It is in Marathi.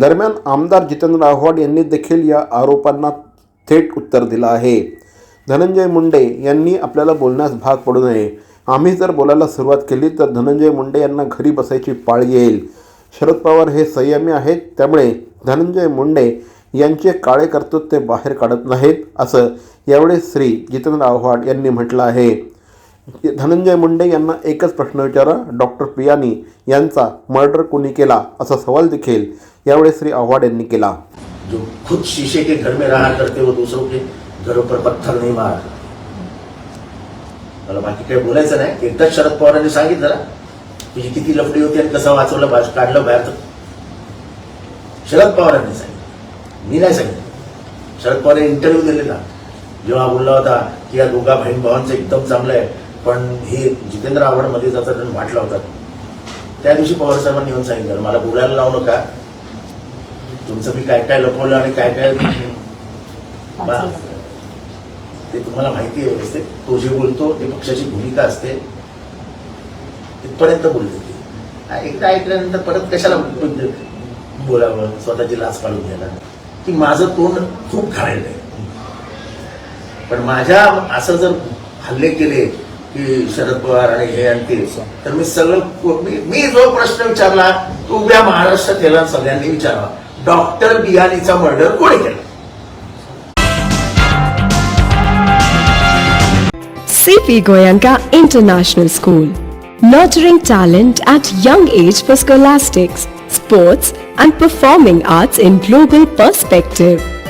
दरम्यान आमदार जितेंद्र आव्हाड यांनी देखील या आरोपांना थेट उत्तर दिलं आहे. धनंजय मुंडे यांनी आपल्याला बोलण्यास भाग पडू नये. आम्ही जर बोलायला सुरुवात केली तर धनंजय मुंडे यांना घरी बसायची पाळ येईल. शरद पवार हे संयमी आहेत त्यामुळे धनंजय मुंडे यांचे काळे कर्तृत्व ते बाहेर काढत नाहीत असं यावेळेस श्री जितेंद्र आव्हाड यांनी म्हटलं आहे. धनंजय मुंडे यांना एकच प्रश्न विचारा. डॉक्टर पियानी यांचा मर्डर कोणी केला असा सवाल देखील यावेळेस श्री आव्हाड यांनी केला. जो खुद शीशे के घर में रहा करते वो दूसरों के घरों पर पत्थर नहीं मार मला बाकी काही बोलायचं नाही. एकदाच शरद पवारांनी सांगितलं ना तुझी किती लफडी होती आणि कसं वाचवलं बाज काढलं बाहेर तर शरद पवारांनी सांगितलं. मी नाही सांगितलं. शरद पवार इंटरव्ह्यू दिलेला. जेव्हा बोलला होता की या दोघा बहीण भावांचं एकदम चांगलं आहे. पण हे जितेंद्र आव्हाडमध्ये जाता वाटला होता. त्या दिवशी पवार साहेबांनी येऊन सांगितलं मला बोलायला लावू नका. तुमचं मी काय काय लपवलं आणि काय काय ते तुम्हाला माहिती आहे व्यवस्थित. तो जे बोलतो ते पक्षाची भूमिका असते. तिथपर्यंत बोलते ती. एकदा ऐकल्यानंतर परत कशाला बोलावं स्वतःची लाच काढून घ्यायला की माझं तोंड खूप घाणेरडं आहे. पण माझ्या असं जर हल्ले केले की शरद पवार आणि हे आणि ते तर मी सगळं मी मी जो प्रश्न विचारला तो उभ्या महाराष्ट्रात सगळ्यांनी विचारावा डॉक्टर बियानीचा मर्डर कोणी केला CP Goyanka International School. Nurturing talent at young age for scholastics, sports, and performing arts in global perspective.